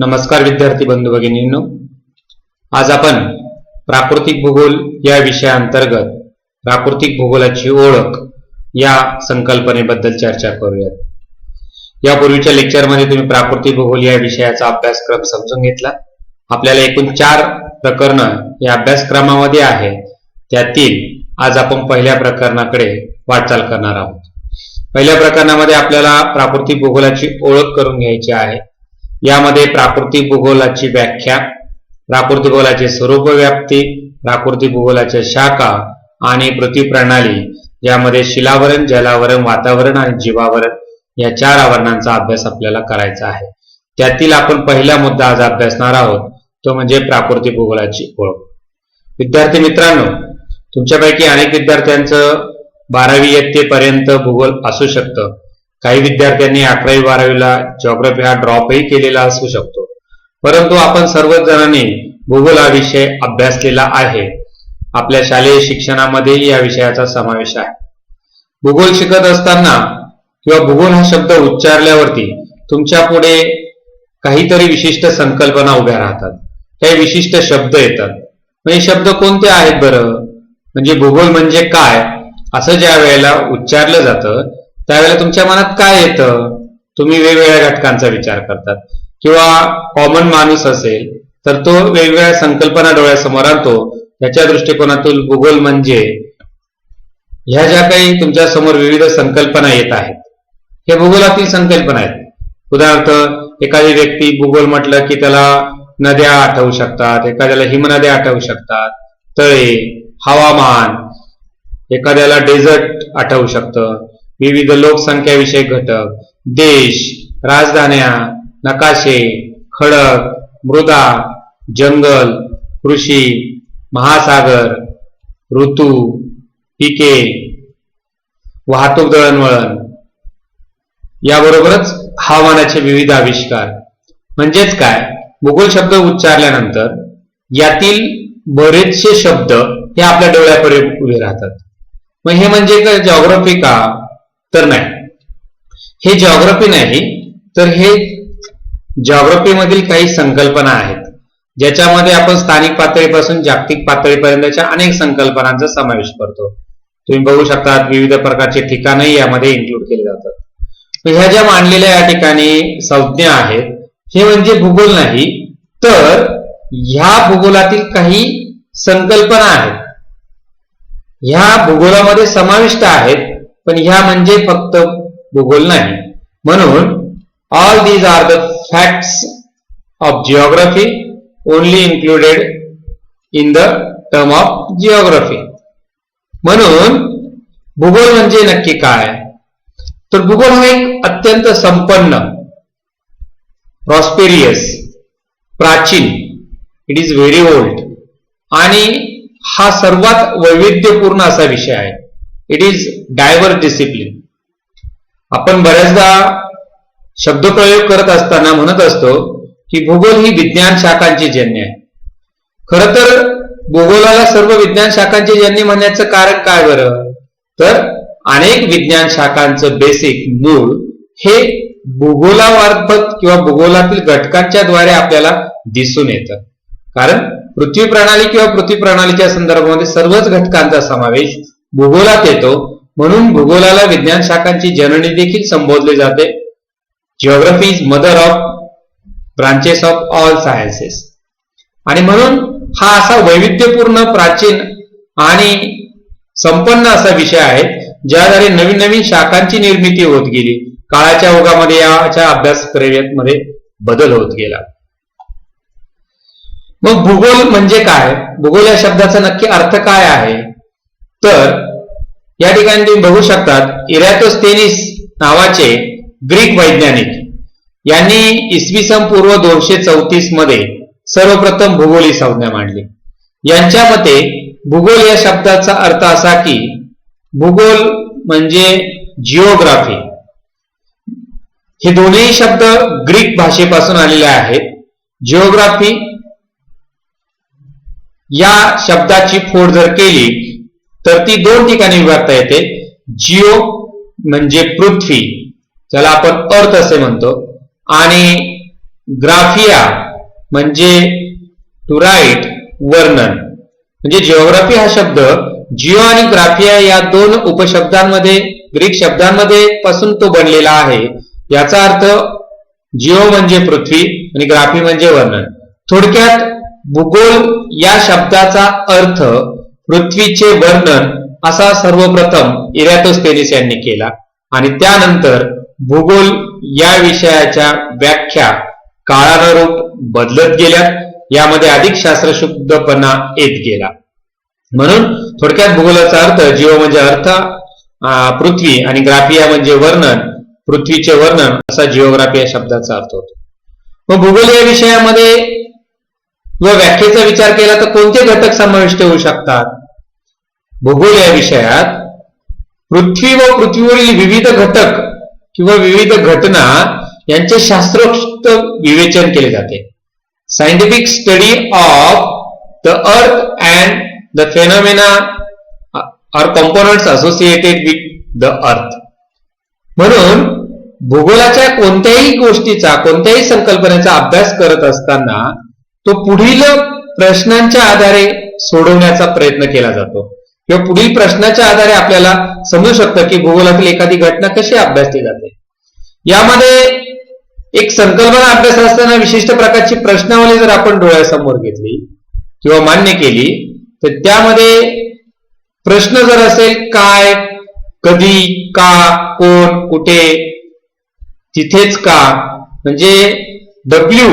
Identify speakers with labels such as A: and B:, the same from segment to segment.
A: नमस्कार विद्यार्थी बंधू भगिनींनो. आज आपण प्राकृतिक भूगोल या विषयाअंतर्गत प्राकृतिक भूगोलाची ओळख या संकल्पनेबद्दल चर्चा करूयात. यापूर्वीच्या लेक्चरमध्ये तुम्ही प्राकृतिक भूगोल या विषयाचा अभ्यासक्रम समजून घेतला. आपल्याला एकूण चार प्रकरणं या अभ्यासक्रमामध्ये आहे त्यातील आज आपण पहिल्या प्रकरणाकडे वाटचाल करणार आहोत. पहिल्या प्रकरणामध्ये आपल्याला प्राकृतिक भूगोलाची ओळख करून घ्यायची आहे. यामध्ये प्राकृतिक भूगोलाची व्याख्या प्राकृतिक भूगोलाचे स्वरूप व्याप्ती प्राकृतिक भूगोलाच्या शाखा आणि पृथ्वी प्रणाली यामध्ये शिलावरण जलावरण वातावरण आणि जीवावरण या चार आवरणांचा अभ्यास आपल्याला करायचा आहे. त्यातील आपण पहिला मुद्दा आज अभ्यासणार आहोत तो म्हणजे प्राकृतिक भूगोलाची ओळख विद्यार्थी मित्रांनो तुमच्यापैकी अनेक विद्यार्थ्यांचं बारावी इयत्तेपर्यंत भूगोल असू शकतं. काही विद्यार्थ्यांनी अकरावी बारावीला जॉग्रफी हा ड्रॉपही केलेला असू शकतो. परंतु आपण सर्वच जणांनी भूगोल हा विषय अभ्यासलेला आहे. आपल्या शालेय शिक्षणामध्ये या विषयाचा समावेश आहे. भूगोल शिकत असताना किंवा भूगोल हा शब्द उच्चारल्यावरती तुमच्यापुढे काहीतरी विशिष्ट संकल्पना उभ्या राहतात. काही विशिष्ट शब्द येतात. म्हणजे हे शब्द कोणते आहेत बरं? म्हणजे भूगोल म्हणजे काय? असं ज्या वेळेला उच्चारलं जातं त्यावेळेला तुमच्या मनात काय येतं? तुम्ही वेगवेगळ्या घटकांचा विचार करतात. किंवा कॉमन माणूस असेल तर तो वेगवेगळ्या संकल्पना डोळ्यासमोर आणतो. त्याच्या दृष्टिकोनातून भूगोल म्हणजे ह्या ज्या काही तुमच्यासमोर विविध संकल्पना येत आहेत हे भूगोलातील संकल्पना आहेत. उदाहरणार्थ एखादी व्यक्ती भूगोल म्हटलं की त्याला नद्या आठवू शकतात एखाद्याला हिमनद्या आठवू शकतात तळे हवामान एखाद्याला डेझर्ट आठवू शकतं विविध लोकसंख्याविषयक घटक देश राजधान्या नकाशे खडक मृदा जंगल कृषी महासागर ऋतू पिके वाहतूक दळणवळण. याबरोबरच हवामानाचे विविध आविष्कार. म्हणजेच काय? भूगोल शब्द उच्चारल्यानंतर यातील बरेचसे शब्द हे आपल्या डोळ्यापुढे उभे राहतात. मग हे म्हणजे जॉग्रफी का? तर नाही. हे जॉग्रफी नाही तर हे जॉग्रफीमधील काही संकल्पना आहेत ज्याच्यामध्ये आपण स्थानिक पातळीपासून जागतिक पातळीपर्यंतच्या अनेक संकल्पनांचा समावेश करतो. तुम्ही बघू शकता विविध प्रकारचे ठिकाणही यामध्ये इन्क्लूड केले जातात. ह्या ज्या मांडलेल्या या ठिकाणी संज्ञा आहेत हे म्हणजे भूगोल नाही तर ह्या भूगोलातील काही संकल्पना आहेत ह्या भूगोलामध्ये समाविष्ट आहेत पण ह्या म्हणजे फक्त भूगोल नाही. म्हणून all these are the facts of geography only included in the term of geography म्हणून भूगोल म्हणजे नक्की काय? तर भूगोल हा एक अत्यंत संपन्न प्रॉस्पेरियस प्राचीन इट इज व्हेरी ओल्ड आणि हा सर्वात वैविध्यपूर्ण असा विषय आहे. इट इज डायव्हर्स डिसिप्लिन आपण बऱ्याचदा शब्दप्रयोग करत असताना म्हणत असतो की भूगोल ही विज्ञान शाखांची जन्य आहे. खर तर भूगोलाला सर्व विज्ञान शाखांची जन्य म्हणण्याचं कारण काय बरं? तर अनेक विज्ञान शाखांचं बेसिक मूळ हे भूगोलामार्फत किंवा भूगोलातील घटकांच्या द्वारे आपल्याला दिसून येतं. कारण पृथ्वी प्रणाली किंवा पृथ्वी प्रणालीच्या संदर्भामध्ये सर्वच घटकांचा समावेश भूगोलात येतो. म्हणून भूगोलाला विज्ञान शाखांची जननी देखील संबोधले जाते. Geography is mother of branches of all sciences आणि म्हणून हा असा वैविध्यपूर्ण प्राचीन आणि संपन्न असा विषय आहे ज्याद्वारे नवीन नवीन शाखांची निर्मिती होत गेली. काळाच्या ओघामध्ये याच्या अभ्यास मध्ये बदल होत गेला. मग भूगोल म्हणजे काय? भूगोल या शब्दाचा नक्की अर्थ काय आहे? तर या ठिकाणी तुम्ही बघू शकतात इरॅटोस्थेनिस नावाचे ग्रीक वैज्ञानिक. यांनी इसवी सन पूर्व दोनशे चौतीसमध्ये सर्वप्रथम भूगोल ही संज्ञा मांडली. यांच्या मते भूगोल या शब्दाचा अर्थ असा की भूगोल म्हणजे जिओग्राफी हे दोन्ही शब्द ग्रीक भाषेपासून आलेले आहेत. जिओग्राफी या शब्दाची फोड जर केली तर ती दोन ठिकाणी विभागता येते. जिओ म्हणजे पृथ्वी. ज्याला आपण अर्थ असे म्हणतो. आणि ग्राफिया म्हणजे टू राईट वर्णन. म्हणजे जिओग्राफी हा शब्द जिओ आणि ग्राफिया या दोन उपशब्दांमध्ये ग्रीक शब्दांमध्ये पासून तो बनलेला आहे. याचा अर्थ जिओ म्हणजे पृथ्वी आणि ग्राफी म्हणजे वर्णन. थोडक्यात भूगोल या शब्दाचा अर्थ पृथ्वीचे वर्णन असा सर्वप्रथम इरॅटोस्थेनिस यांनी केला. आणि त्यानंतर भूगोल या विषयाच्या व्याख्या काळानुरूप बदलत गेल्या यामध्ये अधिक शास्त्रशुद्धपणा येत गेला. म्हणून थोडक्यात भूगोलाचा अर्थ जीव म्हणजे अर्थ पृथ्वी आणि ग्राफिया म्हणजे वर्णन. पृथ्वीचे वर्णन असा जिओग्राफी या शब्दाचा अर्थ होतो. मग भूगोल या विषयामध्ये व व्याख्येचा विचार केला तर कोणते घटक समाविष्ट होऊ शकतात? भूगोल या विषयात पृथ्वी व पृथ्वीवरील विविध घटक किंवा विविध घटना यांचे शास्त्रोक्त विवेचन केले जाते. Scientific study of the earth and the phenomena are components associated with the earth म्हणून भूगोलाच्या कोणत्याही गोष्टीचा कोणत्याही संकल्पनेचा अभ्यास करत असताना तो पुढील प्रश्नांच्या आधारे सोडवण्याचा प्रयत्न केला जातो. किंवा पुढील प्रश्नाच्या आधारे आपल्याला समजू शकतं की भूगोलातील एखादी घटना कशी अभ्यासली जाते. यामध्ये एक संकल्पना अभ्यास असताना विशिष्ट प्रकारची प्रश्नावली जर आपण डोळ्यासमोर घेतली किंवा मान्य केली तर त्यामध्ये प्रश्न जर असेल काय कधी का कोण कुठे तिथेच का म्हणजे W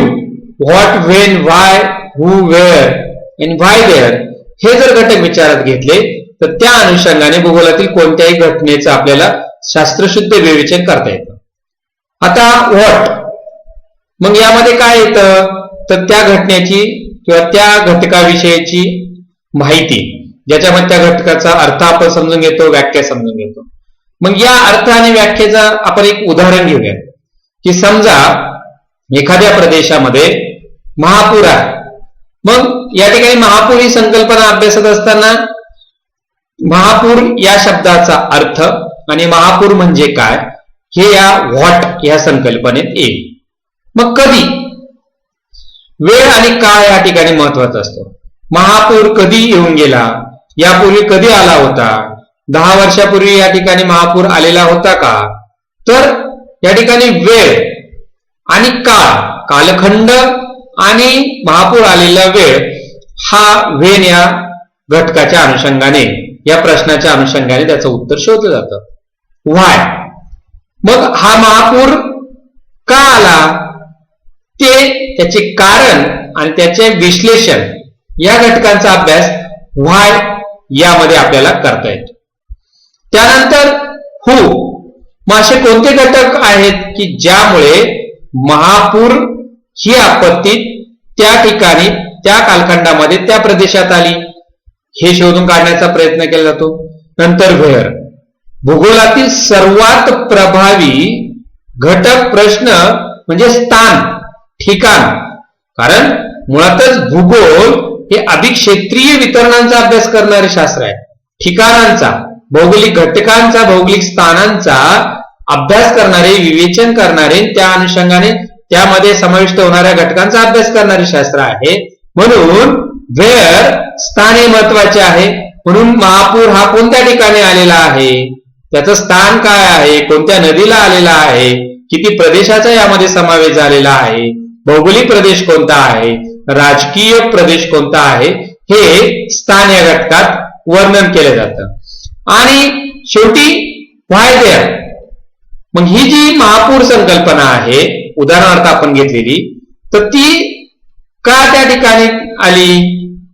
A: what when why who where and why where हे जर घटक विचारात घेतले तर त्या अनुषंगाने भूगोलातील कोणत्याही घटनेचं आपल्याला शास्त्रशुद्ध विवेचन करता येतं. आता व्हॉट मग यामध्ये काय येतं? तर त्या घटनेची किंवा त्या घटकाविषयीची माहिती ज्याच्यामध्ये त्या घटकाचा अर्थ आपण समजून घेतो व्याख्या समजून घेतो. मग या अर्थ आणि व्याख्येचा आपण एक उदाहरण घेऊया की समजा एखाद्या प्रदेशामध्ये महापूर आहे. मग या ठिकाणी महापूर ही संकल्पना अभ्यासत असताना महापूर या शब्दाचा अर्थ आणि महापूर म्हणजे काय? हे या व्हॉट या संकल्पनेत येईल. मग कधी? वेळ आणि काळ या ठिकाणी महत्त्वाचा असतो. महापूर कधी येऊन गेला? यापूर्वी कधी आला होता? दहा वर्षापूर्वी या ठिकाणी महापूर आलेला होता का? तर या ठिकाणी वेळ आणि काळ कालखंड आणि महापूर आलेला वेळ हा वेन या घटकाच्या अनुषंगाने या प्रश्नाच्या अनुषंगाने त्याचं उत्तर शोधलं जातं. व्हाय मग हा महापूर का आला? ते त्याचे कारण आणि त्याचे विश्लेषण या घटकांचा अभ्यास व्हाय यामध्ये आपल्याला करता येतो. त्यानंतर हु मग असे कोणते घटक आहेत की ज्यामुळे महापूर ही आपत्ती त्या ठिकाणी त्या कालखंडामध्ये त्या प्रदेशात आली? हे शोधून काढण्याचा प्रयत्न केला जातो नंतर व्हेअर भूगोलातील सर्वात प्रभावी घटक प्रश्न म्हणजे स्थान ठिकाण. कारण मुळातच भूगोल हे अधिक क्षेत्रीय वितरणांचा अभ्यास करणारे शास्त्र आहे. ठिकाणांचा भौगोलिक घटकांचा भौगोलिक स्थानांचा अभ्यास करणारे विवेचन करणारे त्या अनुषंगाने त्यामध्ये समाविष्ट होणाऱ्या घटकांचा अभ्यास करणारे शास्त्र आहे. म्हणून वेअर स्थान हे महत्त्वाचे आहे. म्हणून महापूर हा कोणत्या ठिकाणी आलेला आहे? त्याचं स्थान काय आहे? कोणत्या नदीला आलेला आहे? किती प्रदेशाचा यामध्ये समावेश झालेला आहे? भौगोलिक प्रदेश कोणता आहे? राजकीय प्रदेश कोणता आहे? हे स्थान या घटकात वर्णन केलं जातं. आणि शेवटी व्हाय देअर मग ही जी महापूर संकल्पना आहे उदाहरणार्थ आपण घेतलेली तर ती का त्या ठिकाणी आली.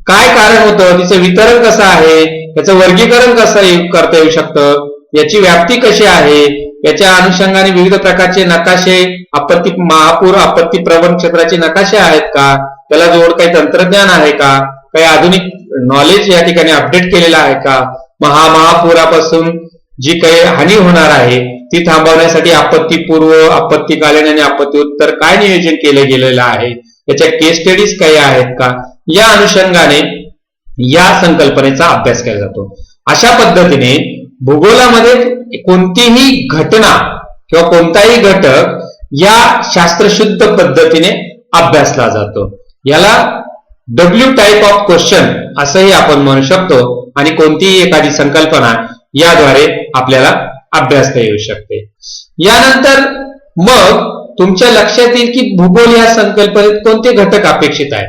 A: काय कारण होतं? तिचं वितरण कसं आहे? त्याचं वर्गीकरण कसं करता येऊ शकतं? याची व्याप्ती कशी आहे? याच्या अनुषंगाने विविध प्रकारचे नकाशे आपत्ती महापूर आपत्ती प्रवण क्षेत्राचे नकाशे आहेत का? त्याला जोड काही तंत्रज्ञान आहे का? काही आधुनिक नॉलेज या ठिकाणी अपडेट केलेलं आहे का? मग महापुरापासून जी काही हानी होणार आहे ती थांबवण्यासाठी आपत्तीपूर्व आपत्तीकालीन आणि आपत्ती उत्तर काय नियोजन केलं गेलेलं आहे? याच्या केस स्टडीज काही आहेत का? या अनुषंगाने या संकल्पनेचा अभ्यास केला जातो. अशा पद्धतीने भूगोलामध्ये कोणतीही घटना किंवा कोणताही घटक या शास्त्रशुद्ध पद्धतीने अभ्यासला जातो. याला डब्ल्यू टाईप ऑफ क्वेश्चन असंही आपण म्हणू शकतो आणि कोणतीही एखादी संकल्पना याद्वारे आपल्याला अभ्यासता येऊ शकते. यानंतर मग तुमच्या लक्षात येईल की भूगोल या संकल्पनेत कोणते घटक अपेक्षित आहे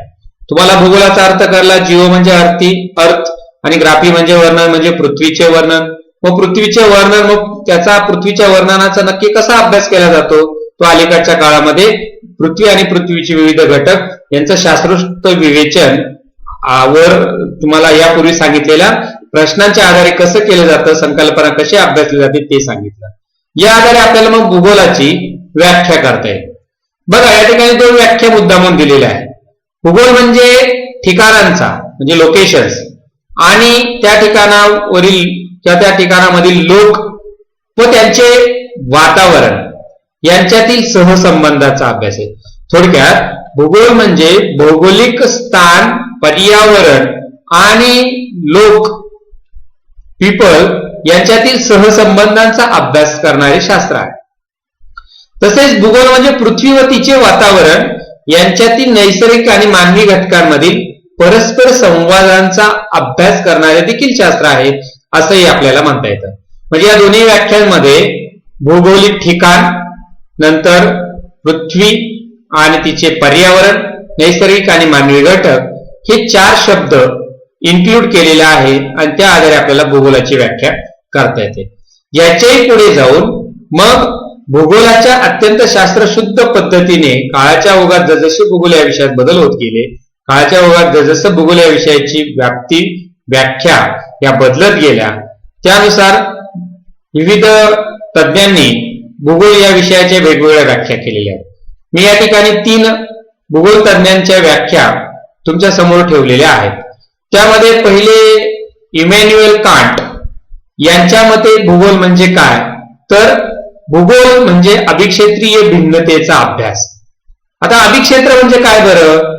A: तुम्हाला भूगोलाचा अर्थ कळला जिओ म्हणजे अर्थी अर्थ आणि ग्राफी म्हणजे वर्णन म्हणजे पृथ्वीचे वर्णन. मग पृथ्वीचे वर्णन मग त्याचा पृथ्वीच्या वर्णनाचा नक्की कसा अभ्यास केला जातो? तो अलीकडच्या काळामध्ये पृथ्वी आणि पृथ्वीचे विविध घटक यांचं शास्त्रोक्त विवेचन वर तुम्हाला यापूर्वी सांगितलेल्या प्रश्नांच्या आधारे कसं केलं जातं संकल्पना कशी अभ्यासली जाते ते सांगितलं. या आधारे आपल्याला मग भूगोलाची व्याख्या करता येईल. बघा या ठिकाणी दोन व्याख्या मुद्दा म्हणून दिलेला आहे भूगोल म्हणजे ठिकाणांचा म्हणजे लोकेशन्स आणि त्या ठिकाणावरील किंवा त्या ठिकाणामधील लोक व त्यांचे वातावरण यांच्यातील सहसंबंधाचा अभ्यास आहे. थोडक्यात भूगोल म्हणजे भौगोलिक स्थान पर्यावरण आणि लोक पीपल यांच्यातील सहसंबंधांचा अभ्यास करणारे शास्त्र आहे. तसेच भूगोल म्हणजे पृथ्वी व तिचे वातावरण यांच्यातील नैसर्गिक आणि मानवी घटकांमधील परस्पर संवादांचा अभ्यास करणारे देखील शास्त्र आहे असंही आपल्याला म्हणता येतं. म्हणजे या दोन्ही व्याख्यांमध्ये भौगोलिक ठिकाण नंतर पृथ्वी आणि तिचे पर्यावरण नैसर्गिक आणि मानवी घटक हे चार शब्द इन्क्लूड केलेले आहे आणि त्या आधारे आपल्याला भूगोलाची व्याख्या करता येते. याच्याही पुढे जाऊन मग भूगोलाच्या अत्यंत शास्त्रशुद्ध पद्धतीने काळाच्या ओघात जसजसे भूगोल या विषयात बदल होत गेले काळाच्या ओघात जसजसं भूगोल या विषयाची व्याप्ती व्याख्या या बदलत गेल्या त्यानुसार विविध तज्ज्ञांनी भूगोल या विषयाच्या वेगवेगळ्या व्याख्या केलेल्या आहेत. मी या ठिकाणी तीन भूगोल तज्ज्ञांच्या व्याख्या तुमच्यासमोर ठेवलेल्या आहेत. त्यामध्ये पहिले इमॅन्युएल कांट यांच्या मते भूगोल म्हणजे काय? तर भूगोल म्हणजे अभिक्षेत्रीय भिन्नतेचा अभ्यास. आता अभिक्षेत्र म्हणजे काय बरं?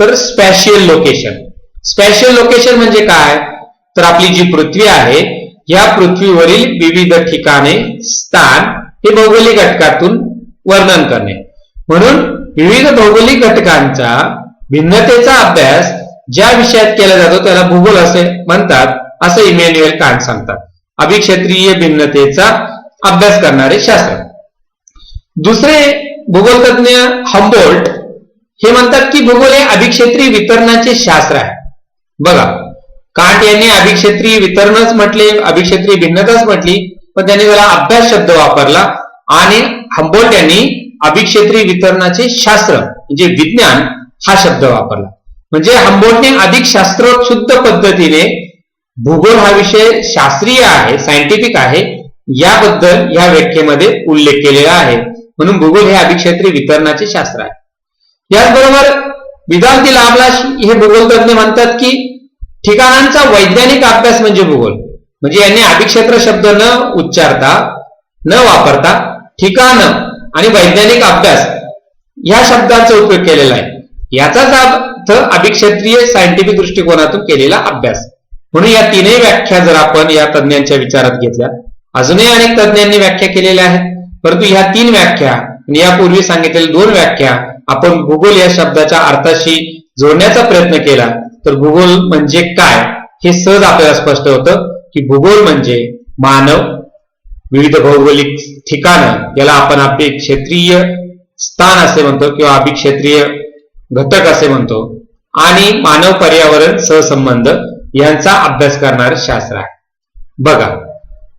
A: तर स्पॅशियल लोकेशन स्पॅशियल लोकेशन म्हणजे काय? तर आपली जी पृथ्वी आहे या पृथ्वीवरील विविध ठिकाणे स्थान हे भौगोलिक घटकातून वर्णन करणे. म्हणून विविध भौगोलिक घटकांचा भिन्नतेचा अभ्यास ज्या विषयात केला जातो त्याला भूगोल असे म्हणतात असं इमॅन्युएल कांट सांगतात. अभिक्षेत्रीय भिन्नतेचा अभ्यास करणारे शास्त्र. दुसरे भूगोलतज्ञ हम्बोल्ट हे म्हणतात की भूगोल हे अभिक्षेत्री वितरणाचे शास्त्र आहे. बघा कांट यांनी अभिक्षेत्री वितरणच म्हटले अभिक्षेत्री भिन्नताच म्हटली पण त्यांनी त्याला अभ्यास शब्द वापरला आणि हम्बोल्ट यांनी अभिक्षेत्री वितरणाचे शास्त्र म्हणजे विज्ञान हा शब्द वापरला. म्हणजे हम्बोल्टने अधिक शास्त्रोत्सुद्ध पद्धतीने भूगोल हा विषय शास्त्रीय आहे सायंटिफिक आहे याबद्दल या व्याख्येमध्ये उल्लेख केलेला आहे. म्हणून भूगोल हे अभिक्षेत्री वितरणाचे शास्त्र आहे. याचबरोबर विद्यार्थी लाभलाश हे भूगोल तज्ञ म्हणतात की ठिकाणांचा वैज्ञानिक अभ्यास म्हणजे भूगोल. म्हणजे यांनी अभिक्षेत्र शब्द न उच्चारता न वापरता ठिकाण आणि वैज्ञानिक अभ्यास या शब्दांचा उपयोग केलेला आहे. याचाच अर्थ अभिक्षेत्रीय सायंटिफिक दृष्टिकोनातून केलेला अभ्यास. म्हणून या तीनही व्याख्या जर आपण या तज्ज्ञांच्या विचारात घेतल्या अजूनही अनेक तज्ज्ञांनी व्याख्या केलेल्या आहेत. परंतु ह्या तीन व्याख्या यापूर्वी सांगितलेल्या दोन व्याख्या आपण भूगोल या शब्दाच्या अर्थाशी जोडण्याचा प्रयत्न केला तर भूगोल म्हणजे काय हे सहज आपल्याला स्पष्ट होतं की भूगोल म्हणजे मानव विविध भौगोलिक ठिकाणं याला आपण आपले क्षेत्रीय स्थान असे म्हणतो किंवा अभिक्षेत्रीय घटक असे म्हणतो आणि मानव पर्यावरण सहसंबंध यांचा अभ्यास करणारे शास्त्र आहे. बघा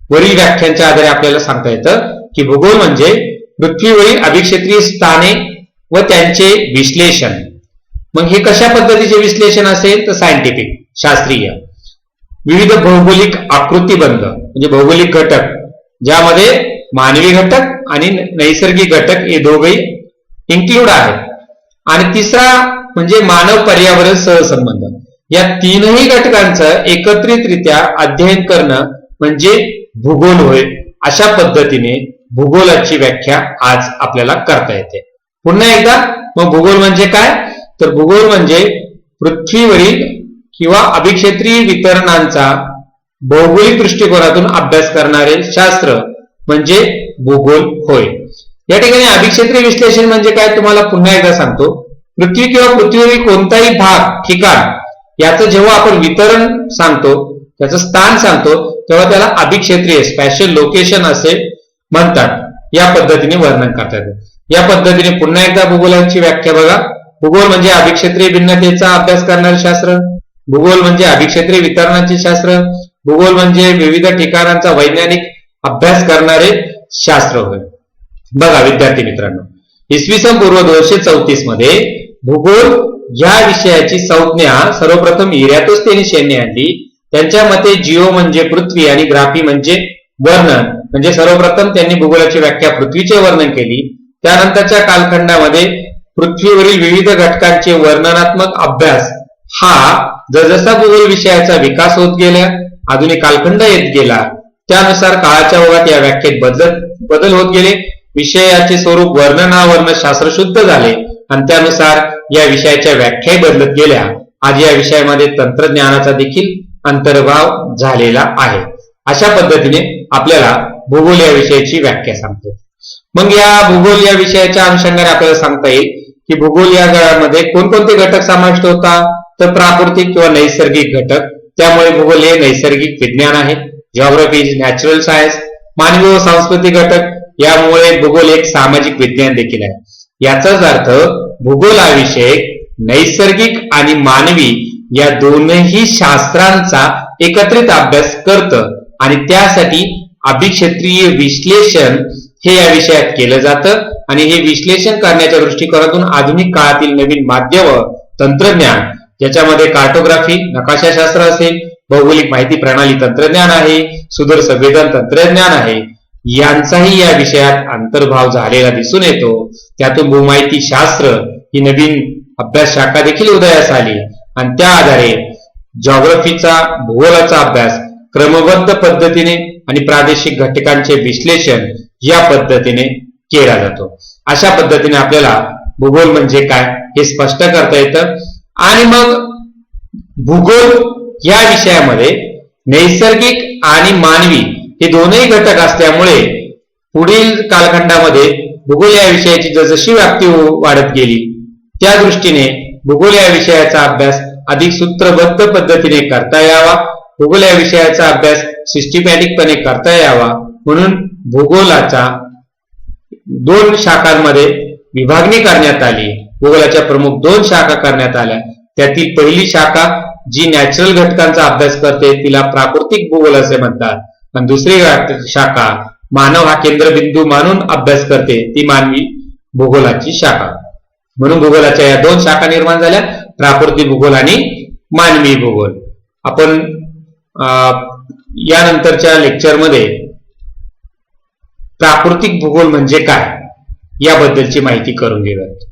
A: वरील व्याख्यांच्या आधारे आपल्याला सांगता येतं की भूगोल म्हणजे पृथ्वीवरील अभिक्षेत्रीय स्थाने व त्यांचे विश्लेषण. मग हे कशा पद्धतीचे विश्लेषण असेल? तर सायंटिफिक शास्त्रीय. विविध भौगोलिक आकृतीबंध म्हणजे भौगोलिक घटक ज्यामध्ये मानवी घटक आणि नैसर्गिक घटक हे दोघही इन्क्लूड आहेत. आणि तिसरा म्हणजे मानव पर्यावरण सहसंबंध. या तीनही घटकांचं एकत्रितरित्या अध्ययन करणं म्हणजे भूगोल होय अशा पद्धतीने भूगोलाची व्याख्या आज आपल्याला करता येते. पुन्हा एकदा मग भूगोल म्हणजे काय? तर भूगोल म्हणजे पृथ्वीवरील किंवा अभिक्षेत्रीय वितरणांचा भौगोलिक दृष्टिकोनातून अभ्यास करणारे शास्त्र म्हणजे भूगोल होय. या ठिकाणी अभिक्षेत्रीय विश्लेषण म्हणजे काय तुम्हाला पुन्हा एकदा सांगतो. पृथ्वी किंवा पृथ्वीवरील कोणताही भाग ठिकाण याचं जेव्हा आपण वितरण सांगतो त्याचं स्थान सांगतो तेव्हा त्याला अभिक्षेत्रीय स्पेशल लोकेशन असे म्हणतात. या पद्धतीने वर्णन करता येतं. या पद्धतीने पुन्हा एकदा भूगोलाची व्याख्या बघा. भूगोल म्हणजे अभिक्षेत्रीय भिन्नतेचा अभ्यास करणारे शास्त्र. भूगोल म्हणजे अभिक्षेत्रीय वितरणाचे शास्त्र. भूगोल म्हणजे विविध ठिकाणांचा वैज्ञानिक अभ्यास करणारे शास्त्र होय. बघा विद्यार्थी मित्रांनो इसवी सन पूर्व दोनशे चौतीसमध्ये भूगोल या विषयाची संज्ञा सर्वप्रथम इर्यातोस्तेनी यांनी आणली. त्यांच्या मते जिओ म्हणजे पृथ्वी आणि ग्राफी म्हणजे वर्णन. म्हणजे सर्वप्रथम त्यांनी भूगोलाची व्याख्या पृथ्वीचे वर्णन केली. त्यानंतरच्या कालखंडामध्ये पृथ्वीवरील विविध घटकांचे वर्णनात्मक अभ्यास हा जसजसा भूगोल विषयाचा विकास होत गेला आधुनिक कालखंड येत गेला त्यानुसार काळाच्या ओघात या व्याख्येत बदल बदल होत गेले. विषयाचे स्वरूप वर्णनावर्ण शास्त्रशुद्ध झाले आणि त्यानुसार या विषयाच्या व्याख्याही बदलत गेल्या. आज या विषयामध्ये तंत्रज्ञानाचा देखील अंतर्भाव झालेला आहे. अशा पद्धतीने आपल्याला भूगोल या विषयाची व्याख्या सांगते. मग या भूगोल या विषयाच्या अनुषंगाने आपल्याला सांगता येईल की भूगोल या गळामध्ये कोणकोणते घटक समाविष्ट होता? तर प्राकृतिक किंवा नैसर्गिक घटक. त्यामुळे भूगोल हे नैसर्गिक विज्ञान आहे. जॉग्रफी इज नॅचरल सायन्स मानवी व सांस्कृतिक घटक यामुळे भूगोल एक सामाजिक विज्ञान देखील आहे. याचाच अर्थ भूगोलाविषयक नैसर्गिक आणि मानवी या दोनही शास्त्रांचा एकत्रित अभ्यास करतं आणि त्यासाठी अभिक्षेत्रीय विश्लेषण हे या विषयात केलं जातं. आणि हे विश्लेषण करण्याच्या दृष्टिकोनातून आधुनिक काळातील नवीन माध्यम तंत्रज्ञान ज्याच्यामध्ये कार्टोग्राफी नकाशाशास्त्र असेल भौगोलिक माहिती प्रणाली तंत्रज्ञान आहे सुदूर संवेदन तंत्रज्ञान आहे यांचाही या विषयात अंतर्भाव झालेला दिसून येतो. त्यातून भूमाहिती शास्त्र ही नवीन अभ्यास शाखा देखील उदयास आली. आणि त्या आधारे जॉग्रफीचा भूगोलाचा अभ्यास क्रमबद्ध पद्धतीने आणि प्रादेशिक घटकांचे विश्लेषण या पद्धतीने केला जातो. अशा पद्धतीने आपल्याला भूगोल म्हणजे काय हे स्पष्ट करता येतं. आणि मग भूगोल या विषयामध्ये नैसर्गिक आणि मानवी हे दोनही घटक असल्यामुळे पुढील कालखंडामध्ये भूगोल या विषयाची जसजशी व्याप्ती वाढत गेली त्या दृष्टीने भूगोल या विषयाचा अभ्यास अधिक सूत्रबद्ध पद्धतीने करता यावा. भूगोल या विषयाचा अभ्यास सिस्टमॅटिकपणे करता यावा. म्हणून भूगोलाचा दोन शाखांमध्ये विभागणी करण्यात आली. भूगोलाच्या प्रमुख दोन शाखा करण्यात आल्या. त्यातील पहिली शाखा जी नॅचरल घटकांचा अभ्यास करते तिला प्राकृतिक भूगोल असे म्हणतात. आणि दुसरी शाखा मानव हा केंद्रबिंदू मानून अभ्यास करते ती मानवी भूगोलाची शाखा. म्हणून भूगोलाच्या या दोन शाखा निर्माण झाल्या. प्राकृतिक भूगोल आणि मानवी भूगोल. आपण यानंतरच्या लेक्चरमध्ये प्राकृतिक भूगोल म्हणजे काय? याबद्दलची माहिती करून घेऊयात.